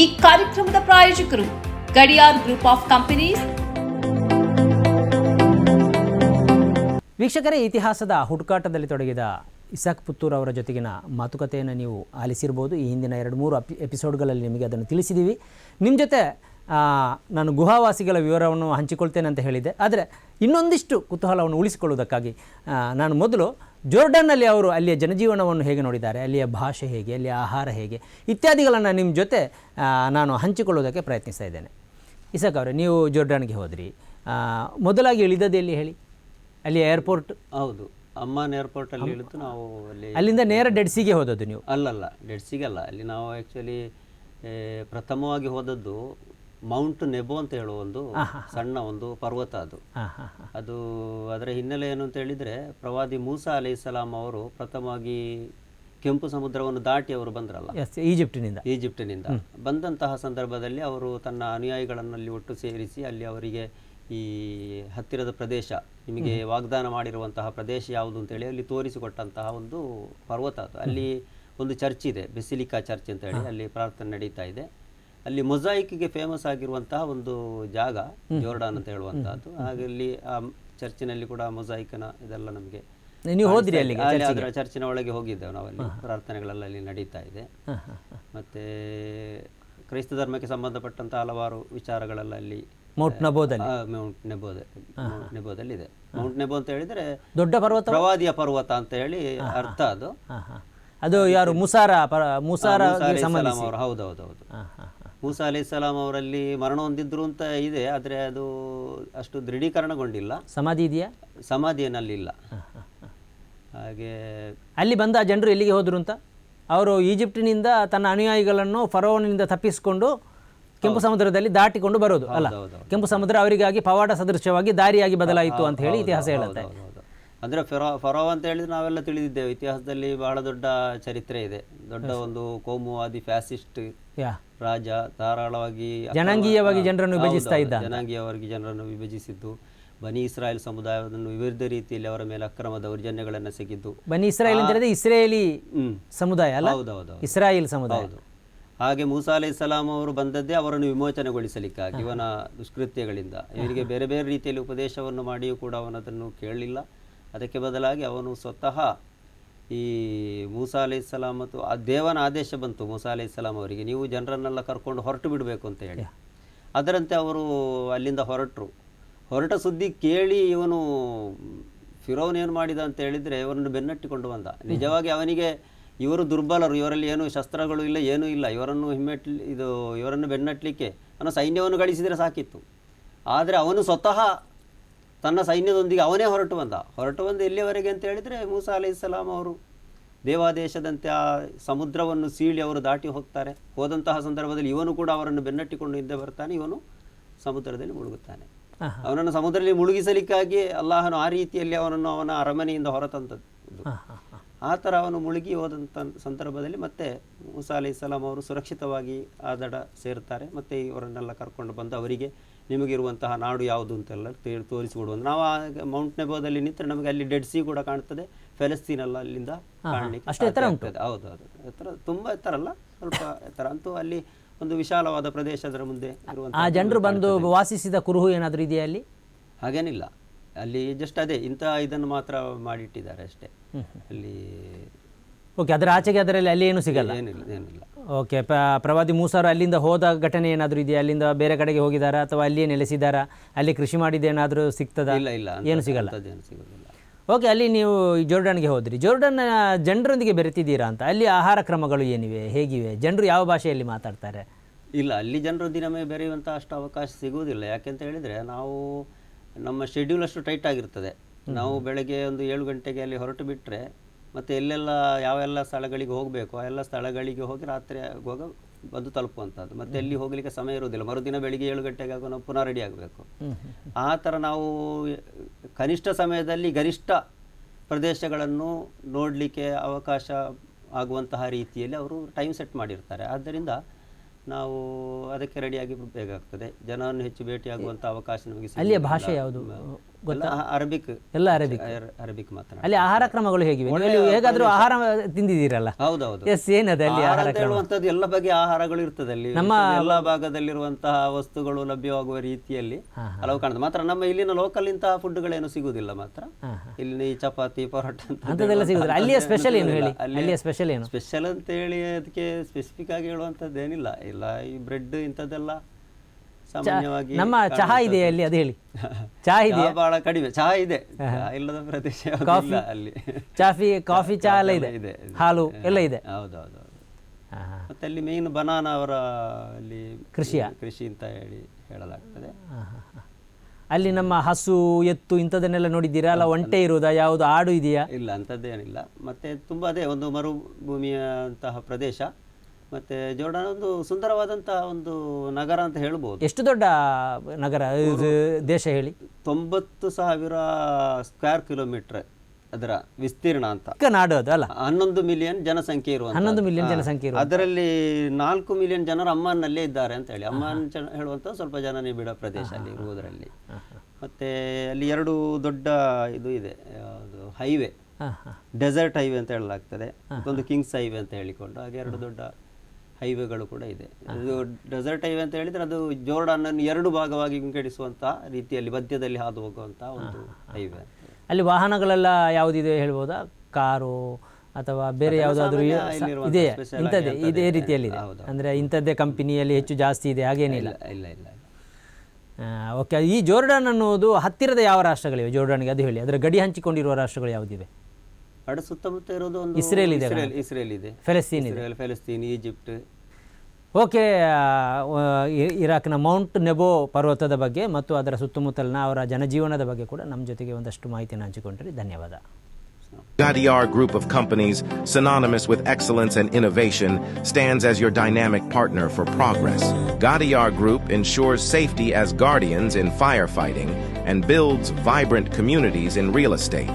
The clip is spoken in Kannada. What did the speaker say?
ಈ ಕಾರ್ಯಕ್ರಮದ ಪ್ರಾಯೋಜಕರು ಗಡಿಯಾರ್ ಗ್ರೂಪ್ ಆಫ್ ಕಂಪನೀಸ್. ವೀಕ್ಷಕರೇ, ಇತಿಹಾಸದ ಹುಡುಕಾಟದಲ್ಲಿ ತೊಡಗಿದ ಇಸಾಕ್ ಪುತ್ತೂರ್ ಅವರ ಜೊತೆಗಿನ ಮಾತುಕತೆಯನ್ನು ನೀವು ಆಲಿಸಿರ್ಬೋದು. ಈ ಹಿಂದಿನ ಎರಡು ಮೂರು ಅಪಿ, ಎಪಿಸೋಡ್ಗಳಲ್ಲಿ ನಿಮಗೆ ಅದನ್ನು ತಿಳಿಸಿದ್ದೀವಿ ನಿಮ್ಮ ಜೊತೆ ನಾನು ಗುಹಾವಾಸಿಗಳ ವಿವರವನ್ನು ಹಂಚಿಕೊಳ್ತೇನೆ ಅಂತ ಹೇಳಿದ್ದೆ. ಆದರೆ ಇನ್ನೊಂದಿಷ್ಟು ಕುತೂಹಲವನ್ನು ಉಳಿಸಿಕೊಳ್ಳುವುದಕ್ಕಾಗಿ ನಾನು ಮೊದಲು ಜೋರ್ಡನ್ನಲ್ಲಿ ಅವರು ಅಲ್ಲಿಯ ಜನಜೀವನವನ್ನು ಹೇಗೆ ನೋಡಿದ್ದಾರೆ ಅಲ್ಲಿಯ ಭಾಷೆ ಹೇಗೆ ಅಲ್ಲಿಯ ಆಹಾರ ಹೇಗೆ ಇತ್ಯಾದಿಗಳನ್ನು ನಿಮ್ಮ ಜೊತೆ ನಾನು ಹಂಚಿಕೊಳ್ಳೋದಕ್ಕೆ ಪ್ರಯತ್ನಿಸ್ತಾ ಇದ್ದೇನೆ. ಇಸಾಕ್ ಅವರೇ ನೀವು ಜೋರ್ಡನ್ಗೆ ಹೋದ್ರಿ. ಮೊದಲಾಗಿ ಇಳಿದದ್ದು ಎಲ್ಲಿ ಹೇಳಿ? ಅಲ್ಲಿ ಏರ್ಪೋರ್ಟ್ ಹೌದು ಅಮ್ಮನ್ ಏರ್ಪೋರ್ಟ್ ಅಲ್ಲಿ ಇಳಿದು ನಾವು ಅಲ್ಲಿ ಅಲ್ಲಿಂದ ನೇರ ಡೆಡ್ಸಿಗೆ ಹೋದದ್ದು ನೀವು? ಅಲ್ಲಲ್ಲ ಡೆಡ್ಸಿಗಲ್ಲ ಅಲ್ಲಿ ನಾವು ಆ್ಯಕ್ಚುಲಿ ಪ್ರಥಮವಾಗಿ ಹೋದದ್ದು ಮೌಂಟ್ ನೆಬೋ ಅಂತ ಹೇಳುವ ಒಂದು ಸಣ್ಣ ಒಂದು ಪರ್ವತ ಅದು. ಅದು ಅದರ ಹಿನ್ನೆಲೆ ಏನು ಅಂತ ಹೇಳಿದರೆ ಪ್ರವಾದಿ ಮೂಸಾ ಅಲಿ ಸಲಾಂ ಅವರು ಪ್ರಥಮವಾಗಿ ಕೆಂಪು ಸಮುದ್ರವನ್ನು ದಾಟಿ ಅವರು ಬಂದ್ರಲ್ಲ. ಈಜಿಪ್ಟಿನಿಂದ. ಈಜಿಪ್ಟಿನಿಂದ. ಬಂದಂತಹ ಸಂದರ್ಭದಲ್ಲಿ ಅವರು ತನ್ನ ಅನುಯಾಯಿಗಳನ್ನು ಅಲ್ಲಿ ಒಟ್ಟು ಸೇರಿಸಿ ಅಲ್ಲಿ ಅವರಿಗೆ ಈ ಹತ್ತಿರದ ಪ್ರದೇಶ ನಿಮಗೆ ವಾಗ್ದಾನ ಮಾಡಿರುವಂತಹ ಪ್ರದೇಶ ಯಾವುದು ಅಂತೇಳಿ ಅಲ್ಲಿ ತೋರಿಸಿಕೊಟ್ಟಂತಹ ಒಂದು ಪರ್ವತ ಅದು. ಅಲ್ಲಿ ಒಂದು ಚರ್ಚ್ ಇದೆ ಬೆಸಿಲಿಕಾ ಚರ್ಚ್ ಅಂತ ಹೇಳಿ ಅಲ್ಲಿ ಪ್ರಾರ್ಥನೆ ನಡೀತಾ ಇದೆ. ಅಲ್ಲಿ ಮೊಸಾಯಿಕ್ಗೆ ಫೇಮಸ್ ಆಗಿರುವಂತಹ ಒಂದು ಜಾಗ ಜೋರ್ಡಾನ್ ಅಂತ ಹೇಳುವಂತಹದ್ದು. ಹಾಗೆ ಅಲ್ಲಿ ಆ ಚರ್ಚಿನಲ್ಲಿ ಕೂಡ ಮೊಸಾಯಿಕ್ನ ಇದೆಲ್ಲ ನಮಗೆ ನೀವು ಹೋದ್ರಿ ಅಲ್ಲಿಗೆ ಅಲ್ಲಿ ಅದರ ಚರ್ಚಿನ ಒಳಗೆ ಹೋಗಿದ್ದೇವೆ ನಾವಲ್ಲಿ ಪ್ರಾರ್ಥನೆಗಳೆಲ್ಲ ಅಲ್ಲಿ ನಡೀತಾ ಇದೆ. ಮತ್ತೆ ಕ್ರೈಸ್ತ ಧರ್ಮಕ್ಕೆ ಸಂಬಂಧಪಟ್ಟಂತಹ ಹಲವಾರು ವಿಚಾರಗಳೆಲ್ಲ ಅಲ್ಲಿ ಮೌಂಟ್ ನೆಬೋದೆ ಮೌಂಟ್ ನೆಬೋದ ಮೌಂಟ್ ನೆಬೋದಲ್ಲಿ ಇದೆ. ಮೌಂಟ್ ನೆಬೋ ಅಂತ ಹೇಳಿದ್ರೆ ದೊಡ್ಡ ಪರ್ವತ? ಪ್ರವಾದಿಯ ಪರ್ವತ ಅಂತ ಹೇಳಿ ಅರ್ಥ ಅದು. ಅದು ಯಾರು ಮುಸಾರ ಮುಸಾರ ಹೌದೌದು ಅಲೈಹಿ ಮೂಸಾ ಅಲೈಹಿ ಸಲಾಂ ಅವರಲ್ಲಿ ಮರಣ ಹೊಂದಿದ್ರು ಅಂತ ಇದೆ ಆದರೆ ಅದು ಅಷ್ಟು ದೃಢೀಕರಣಗೊಂಡಿಲ್ಲ. ಸಮಾಧಿ ಇದೆಯಾ? ಸಮಾಧಿ ಏನಲ್ಲಿ ಇಲ್ಲ ಹಾಗೆ ಅಲ್ಲಿ ಬಂದ ಜನರು ಎಲ್ಲಿಗೆ ಹೋದರು ಅಂತ? ಅವರು ಈಜಿಪ್ಟಿನಿಂದ ತನ್ನ ಅನುಯಾಯಿಗಳನ್ನು ಫರೋನಿಂದ ತಪ್ಪಿಸಿಕೊಂಡು ಕೆಂಪು ಸಮುದ್ರದಲ್ಲಿ ದಾಟಿಕೊಂಡು ಬರೋದು ಅಲ್ಲ. ಕೆಂಪು ಸಮುದ್ರ ಅವರಿಗಾಗಿ ಪವಾಡ ಸದೃಶವಾಗಿ ದಾರಿಯಾಗಿ ಬದಲಾಯಿತು ಅಂತ ಹೇಳಿ ಇತಿಹಾಸ ಹೇಳುತ್ತೆ. ಅಂದರೆ ಫೆರೋ ಫರೋ ಅಂತ ಹೇಳಿದ್ರೆ ನಾವೆಲ್ಲ ತಿಳಿದಿದ್ದೇವೆ ಇತಿಹಾಸದಲ್ಲಿ ಬಹಳ ದೊಡ್ಡ ಚರಿತ್ರೆ ಇದೆ. ದೊಡ್ಡ ಒಂದು ಕೋಮುವಾದಿ ಫ್ಯಾಸಿಸ್ಟ್ ಯಾ. ರಾಜ ಧಾರಾಳವಾಗಿ ಜನಾಂಗೀಯವಾಗಿ ಜನರನ್ನು ವಿಭಜಿಸ್ತಾ. ಇದ್ದ. ಜನಾಂಗೀಯವಾಗಿ ಜನರನ್ನು ವಿಭಜಿಸಿದ್ದು. ಬನಿ ಇಸ್ರಾಯೇಲ್ ಸಮುದಾಯವನ್ನು ವಿವಿಧ ರೀತಿಯಲ್ಲಿ ಅವರ ಮೇಲೆ ಅಕ್ರಮ ದೌರ್ಜನ್ಯಗಳನ್ನು ಸಿಕ್ಕಿದ್ದು ಬನಿ ಇಸ್ರಾಯೇಲ್ ಅಂತ ಹೇಳಿದ್ರೆ ಇಸ್ರೇಲಿ ಸಮುದಾಯ ಅಲ್ಲ? ಹೌದೌದು ಇಸ್ರಾಯೇಲ್ ಸಮುದಾಯ. ಹಾಗೆ ಮೂಸಾ ಅಲೈ ಸಲಾಂ ಅವರು ಬಂದದ್ದೇ ಅವರನ್ನು ವಿಮೋಚನೆಗೊಳಿಸಲಿಕ್ಕಾಗಿ ಇವನ ದುಷ್ಕೃತ್ಯಗಳಿಂದ. ಇವರಿಗೆ ಬೇರೆ ಬೇರೆ ರೀತಿಯಲ್ಲಿ ಉಪದೇಶವನ್ನು ಮಾಡಿಯೂ ಕೂಡ ಅವನದನ್ನು ಕೇಳಲಿಲ್ಲ. ಅದಕ್ಕೆ ಬದಲಾಗಿ ಅವನು ಸ್ವತಃ ಈ ಮೂಸಾ ಅಲಿ ಸಲಾಂ ಮತ್ತು ಆ ದೇವನ ಆದೇಶ ಬಂತು ಮೂಸಾ ಅಲಿ ಸಲಾಂ ಅವರಿಗೆ. ನೀವು ಜನರನ್ನೆಲ್ಲ ಕರ್ಕೊಂಡು ಹೊರಟು ಬಿಡಬೇಕು ಅಂತ ಹೇಳಿ. ಅದರಂತೆ ಅವರು ಅಲ್ಲಿಂದ ಹೊರಟರು. ಹೊರಟ ಸುದ್ದಿ ಕೇಳಿ ಇವನು ಫಿರೋನ್ ಏನು ಮಾಡಿದ ಅಂತ ಹೇಳಿದರೆ ಇವರನ್ನು ಬೆನ್ನಟ್ಟಿಕೊಂಡು ಬಂದ. ನಿಜವಾಗಿ ಅವನಿಗೆ ಇವರು ದುರ್ಬಲರು ಇವರಲ್ಲಿ ಏನು ಶಸ್ತ್ರಗಳು ಇಲ್ಲ ಏನೂ ಇಲ್ಲ. ಇವರನ್ನು ಹಿಮ್ಮೆಟ್ಲಿ ಇದು ಇವರನ್ನು ಬೆನ್ನಟ್ಟಲಿಕ್ಕೆ ಅವನು ಸೈನ್ಯವನ್ನು ಗಳಿಸಿದರೆ ಸಾಕಿತ್ತು. ಆದರೆ ಅವನು ಸ್ವತಃ ತನ್ನ ಸೈನ್ಯದೊಂದಿಗೆ ಅವನೇ ಹೊರಟು ಬಂದ. ಹೊರಟು ಬಂದು ಎಲ್ಲಿಯವರೆಗೆ ಅಂತ ಹೇಳಿದರೆ ಮೂಸಾ ಅಲಿ ಸಲಾಂ ಅವರು ದೇವಾದೇಶದಂತೆ ಆ ಸಮುದ್ರವನ್ನು ಸೀಳಿ ಅವರು ದಾಟಿ ಹೋಗ್ತಾರೆ. ಹೋದಂತಹ ಸಂದರ್ಭದಲ್ಲಿ ಇವನು ಕೂಡ ಅವರನ್ನು ಬೆನ್ನಟ್ಟಿಕೊಂಡು ಹಿಂದೆ ಬರ್ತಾನೆ. ಇವನು ಸಮುದ್ರದಲ್ಲಿ ಮುಳುಗುತ್ತಾನೆ. ಅವನನ್ನು ಸಮುದ್ರದಲ್ಲಿ ಮುಳುಗಿಸಲಿಕ್ಕಾಗಿ ಅಲ್ಲಾಹನು ಆ ರೀತಿಯಲ್ಲಿ ಅವನನ್ನು ಅವನ ಅರಮನೆಯಿಂದ ಹೊರತಂತದ್ದು ಆ ಥರ ಅವನು ಮುಳುಗಿ ಹೋದಂಥ ಸಂದರ್ಭದಲ್ಲಿ ಮತ್ತೆ ಮುಸಾ ಅಲಿ ಸಲಾಂ ಅವರು ಸುರಕ್ಷಿತವಾಗಿ ಆ ದಡ ಸೇರ್ತಾರೆ. ಮತ್ತೆ ಇವರನ್ನೆಲ್ಲ ಕರ್ಕೊಂಡು ಬಂದು ಅವರಿಗೆ ನಿಮಗಿರುವಂತಹ ನಾಡು ಯಾವುದು ಅಂತೆಲ್ಲ ತೋರಿಸಿ ತೋರಿಸಿಕೊಡುವಂತ. ನಾವು ಆ ಮೌಂಟ್ ನೆಬೋದಲ್ಲಿ ನಿಂತರೆ ನಮಗೆ ಅಲ್ಲಿ ಡೆಡ್ ಸಿ ಕೂಡ ಕಾಣ್ತದೆ. ಫೆಲಸ್ತೀನ್ ಎಲ್ಲ ಅಲ್ಲಿಂದ ಕಾಣಲಿಕ್ಕೆ ಅಷ್ಟು ಎತ್ತರ ಸಾಧ್ಯ ಹೌದು ಹೌದು. ಎತ್ತರ ತುಂಬ ಎತ್ತರ ಅಲ್ಲ ಸ್ವಲ್ಪ ಎತ್ತರ. ಅಂತೂ ಅಲ್ಲಿ ಒಂದು ವಿಶಾಲವಾದ ಪ್ರದೇಶ ಅದರ ಮುಂದೆ ಇರುವಂತಹ ಜನರು ಬಂದು ವಾಸಿಸಿದ ಕುರುಹು ಏನಾದರೂ ಇದೆಯಾ ಅಲ್ಲಿ? ಹಾಗೇನಿಲ್ಲ. ಅಲ್ಲಿ ಜಸ್ಟ್ ಅದೇ ಇಂಥ ಇದನ್ನು ಮಾತ್ರ ಮಾಡಿಟ್ಟಿದ್ದಾರೆ ಅಷ್ಟೇ. ಅಲ್ಲಿ ಓಕೆ ಅದರ ಆಚೆಗೆ ಅದರಲ್ಲಿ ಅಲ್ಲಿ ಏನು ಸಿಗಲ್ಲ? ಏನಿಲ್ಲ ಏನಿಲ್ಲ. ಓಕೆ ಪ್ರವಾದಿ ಮೂಸಾರು ಅಲ್ಲಿಂದ ಹೋದ ಘಟನೆ ಏನಾದರೂ ಇದೆಯಾ? ಅಲ್ಲಿಂದ ಬೇರೆ ಕಡೆಗೆ ಹೋಗಿದ್ದಾರಾ? ಅಥವಾ ಅಲ್ಲಿಯೇ ನೆಲೆಸಿದಾರಾ ಅಲ್ಲಿ ಕೃಷಿ ಮಾಡಿದ್ದೇನಾದರೂ ಸಿಗ್ತದಾ? ಇಲ್ಲ ಇಲ್ಲ ಏನು ಸಿಗಲ್ಲ? ಸಿಗೋದಿಲ್ಲ. ಓಕೆ ಅಲ್ಲಿ ನೀವು ಜೋರ್ಡನ್ಗೆ ಹೋದ್ರಿ. ಜೋರ್ಡನ್ ಜನರೊಂದಿಗೆ ಬೆರೆತಿದ್ದೀರಾ ಅಂತ? ಅಲ್ಲಿ ಆಹಾರ ಕ್ರಮಗಳು ಏನಿವೆ? ಹೇಗಿವೆ? ಜನರು ಯಾವ ಭಾಷೆಯಲ್ಲಿ ಮಾತಾಡ್ತಾರೆ? ಇಲ್ಲ ಅಲ್ಲಿ ಜನರು ದಿನವೇ ಬೆರೆಯುವಂಥ ಅಷ್ಟು ಅವಕಾಶ ಸಿಗುವುದಿಲ್ಲ. ಯಾಕೆಂತ ಹೇಳಿದರೆ ನಾವು ನಮ್ಮ ಶೆಡ್ಯೂಲ್ ಅಷ್ಟು ಟೈಟ್ ಆಗಿರ್ತದೆ. ನಾವು ಬೆಳಗ್ಗೆ ಒಂದು ಏಳು ಗಂಟೆಗೆ ಅಲ್ಲಿ ಹೊರಟು ಬಿಟ್ಟರೆ ಮತ್ತು ಎಲ್ಲೆಲ್ಲ ಯಾವೆಲ್ಲ ಸ್ಥಳಗಳಿಗೆ ಹೋಗಬೇಕು ಆ ಎಲ್ಲ ಸ್ಥಳಗಳಿಗೆ ಹೋಗಿ ರಾತ್ರಿ ಆಗುವಾಗ ಬಂದು ತಲುಪುವಂಥದ್ದು. ಮತ್ತೆ ಎಲ್ಲಿ ಹೋಗಲಿಕ್ಕೆ ಸಮಯ ಇರುವುದಿಲ್ಲ. ಮರುದಿನ ಬೆಳಿಗ್ಗೆ ಏಳು ಗಂಟೆಗೆ ಆಗುವ ನಾವು ಪುನಃ ರೆಡಿ ಆಗಬೇಕು. ಆ ಥರ ನಾವು ಕನಿಷ್ಠ ಸಮಯದಲ್ಲಿ ಗರಿಷ್ಠ ಪ್ರದೇಶಗಳನ್ನು ನೋಡಲಿಕ್ಕೆ ಅವಕಾಶ ಆಗುವಂತಹ ರೀತಿಯಲ್ಲಿ ಅವರು ಟೈಮ್ ಸೆಟ್ ಮಾಡಿರ್ತಾರೆ. ಆದ್ದರಿಂದ ನಾವು ಅದಕ್ಕೆ ರೆಡಿಯಾಗಿ ಬೇಕಾಗ್ತದೆ ಜನವನ್ನು ಹೆಚ್ಚು ಭೇಟಿಯಾಗುವಂಥ ಅವಕಾಶ ನಮಗೆ ಅಲ್ಲಿಯ ಭಾಷೆ ಯಾವುದು? ಗೊತ್ತಾ? ಅರಬಿಕ್ ಎಲ್ಲ ಅರೇಬಿಕ್. ಅರಬಿಕ್ ಮಾತ್ರ ಅಲ್ಲಿ ಆಹಾರ ಕ್ರಮಗಳು ಹೇಗಿವೆ? ನೀವು ಹೇಗಾದರೂ ಆಹಾರ ತಿಂದಿದ್ದೀರಲ್ಲ? ಹೌದೌದು. ಎಸ್ ಏನದೆ ಅಲ್ಲಿ ಆಹಾರ ಹೇಳುವಂಥದ್ದು ಎಲ್ಲ ಬಗೆಯ ಆಹಾರಗಳು ಇರ್ತದೆ ಅಲ್ಲಿ. ನಮ್ಮ- ಎಲ್ಲ ಭಾಗದಲ್ಲಿರುವಂತಹ ವಸ್ತುಗಳು ಲಭ್ಯವಾಗುವ ರೀತಿಯಲ್ಲಿ ಹಲವು ಕಾಣ್ತದೆ ಮಾತ್ರ ನಮ್ಮ ಇಲ್ಲಿನ ಲೋಕಲ್ ಇಂತಹ ಫುಡ್ಗಳೇನು ಸಿಗುವುದಿಲ್ಲ ಮಾತ್ರ. ಇಲ್ಲಿ ಚಪಾತಿ ಪರೋಟ ಅಂತ ಅಂಥದ್ದೆಲ್ಲ ಸಿಗುದಿಲ್ಲ ಅಲ್ಲಿಯ ಸ್ಪೆಷಲ್ ಏನು ಹೇಳಿ? ಅಲ್ಲಿಯ ಸ್ಪೆಷಲ್ ಏನು? ಸ್ಪೆಷಲ್ ಅಂತ ಹೇಳಿ ಅದಕ್ಕೆ ಸ್ಪೆಸಿಫಿಕ್ ಆಗಿ ಹೇಳುವಂಥದ್ದು ಏನಿಲ್ಲ ಇಲ್ಲ ಈ ಬ್ರೆಡ್ ಇಂಥದ್ದೆಲ್ಲ ಸಾಮಾನ್ಯವಾಗಿ ನಮ್ಮ ಚಹಾ ಇದೆ ಅಲ್ಲಿ ಅದು ಹೇಳಿ. ಚಹಾ ಇದೆ. ಬಹಳ ಕಡಿಮೆ. ಚಹಾ ಇದೆ. ಇಲ್ಲದ ಪ್ರದೇಶ ಕಾಫಿ ಅಲ್ಲಿ. ಚಾಫಿ ಕಾಫಿ ಚಹಾ ಎಲ್ಲ ಇದೆ. ಹಾಲು ಎಲ್ಲ ಇದೆ. ಹೌದೌದು. ಮತ್ತೆ ಅಲ್ಲಿ ಮೇನ್ ಬನಾನ ಅವರ ಅಲ್ಲಿ ಕೃಷಿಯ? ಕೃಷಿ ಅಂತ ಹೇಳಿ ಹೇಳಲಾಗ್ತದೆ. ಅಲ್ಲಿ ನಮ್ಮ ಹಸು ಎತ್ತು ಇಂಥದನ್ನೆಲ್ಲ ನೋಡಿದ್ದೀರಾ? ಅಲ್ಲ ಒಂಟೆ ಇರುವುದಾ? ಯಾವುದು ಆಡು ಇದೆಯಾ? ಇಲ್ಲ ಅಂಥದ್ದೇನಿಲ್ಲ. ಮತ್ತೆ ತುಂಬಾ ಅದೇ ಒಂದು ಮರುಭೂಮಿಯಂತಹ ಪ್ರದೇಶ. ಮತ್ತೆ ಜೋರ್ಡಾನ್ ಒಂದು ಸುಂದರವಾದಂತಹ ಒಂದು ನಗರ ಅಂತ ಹೇಳ್ಬೋದು. ಎಷ್ಟು ದೊಡ್ಡ ನಗರ? ಇದು ದೇಶ ಹೇಳಿ. ತೊಂಬತ್ತು ಸಾವಿರ ಸ್ಕ್ವೇರ್ ಕಿಲೋಮೀಟರ್ ಅದರ ವಿಸ್ತೀರ್ಣ ಅಂತ. ನಾಡು ಅದು ಅಲ್ಲ? ಹನ್ನೊಂದು ಮಿಲಿಯನ್ ಜನಸಂಖ್ಯೆ ಇರುವ ಹನ್ನೊಂದು ಮಿಲಿಯನ್ ಜನಸಂಖ್ಯೆ ಅದರಲ್ಲಿ ನಾಲ್ಕು ಮಿಲಿಯನ್ ಜನರು ಅಮ್ಮನ್ನಲ್ಲೇ ಇದ್ದಾರೆ ಅಂತ ಹೇಳಿ. ಅಮ್ಮನ್ ಹೇಳುವಂತ ಸ್ವಲ್ಪ ಜನ ನಿಬಿಡ ಪ್ರದೇಶ ಅಲ್ಲಿ ಇರುವುದರಲ್ಲಿ. ಮತ್ತೆ ಅಲ್ಲಿ ಎರಡು ದೊಡ್ಡ ಇದು ಇದೆ ಹೈವೇ ಡೆಸರ್ಟ್ ಹೈವೇ ಅಂತ ಹೇಳಲಾಗ್ತದೆ. ಒಂದು ಕಿಂಗ್ಸ್ ಹೈವೇ ಅಂತ ಹೇಳಿಕೊಂಡು ಹಾಗೆ ಎರಡು ದೊಡ್ಡ ಹೈವೇಗಳು ಕೂಡ ಇದೆ. ಅದು ಡೆಸರ್ಟ್ ಹೈವೇ ಅಂತ ಹೇಳಿದ್ರೆ ಅದು ಜೋರ್ಡನ್ ಅನ್ನು ಎರಡು ಭಾಗವಾಗಿ ವಿಂಗಡಿಸುವಂತ ರೀತಿಯಲ್ಲಿ ಮಧ್ಯದಲ್ಲಿ ಹಾದು ಹೋಗುವಂತ ಒಂದು ಹೈವೇ ಅಲ್ಲಿ ವಾಹನಗಳೆಲ್ಲ ಯಾವುದಿದೆ ಹೇಳ್ಬೋದಾ? ಕಾರು ಅಥವಾ ಬೇರೆ ಯಾವುದಾದ್ರೂ ಇದೆ ಇಂಥದ್ದೇ ಇದೇ ರೀತಿಯಲ್ಲಿ ಇದೆ. ಅಂದರೆ ಇಂಥದ್ದೇ ಕಂಪನಿಯಲ್ಲಿ ಹೆಚ್ಚು ಜಾಸ್ತಿ ಇದೆ ಹಾಗೇನಿಲ್ಲ? ಇಲ್ಲ ಇಲ್ಲ ಇಲ್ಲ ಇಲ್ಲ. ಓಕೆ ಈ ಜೋರ್ಡನ್ ಅನ್ನೋದು ಹತ್ತಿರದ ಯಾವ ರಾಷ್ಟ್ರಗಳಿವೆ? ಜೋರ್ಡಾನ್ಗೆ ಅದು ಹೇಳಿ. ಅದರ ಗಡಿ ಹಂಚಿಕೊಂಡಿರುವ ರಾಷ್ಟ್ರಗಳು ಯಾವುದಿವೆ? ಅಡ ಸುತ್ತಮುತ್ತ ಇರೋದು ಒಂದು ಇಸ್ರೇಲ್ ಇದೆ ಇಸ್ರೇಲ್ ಇಸ್ರೇಲ್ ಇದೆ ಫೆಲಸ್ತೀನ್ ಇದೆ ಇಸ್ರೇಲ್ ಫೆಲಸ್ತೀನ್ ಈಜಿಪ್ಟ್ ಓಕೆ ಇರಾಕ್ನ ಮೌಂಟ್ ನೆಬೋ ಪರ್ವತದ ಬಗ್ಗೆ ಮತ್ತು ಅದರ ಸುತ್ತಮುತ್ತಲಿನ ಅವರ ಜನಜೀವನದ ಬಗ್ಗೆ ಕೂಡ ನಮ್ಮ ಜೊತೆಗೆ ಒಂದಷ್ಟು ಮಾಹಿತಿಯನ್ನು ಹಂಚಿಕೊಂಡ್ರಿ ಧನ್ಯವಾದ Gadiar Group of companies, synonymous with excellence and innovation, stands as your dynamic partner for progress. Gadiar Group ensures safety as guardians in firefighting and builds vibrant communities in real estate.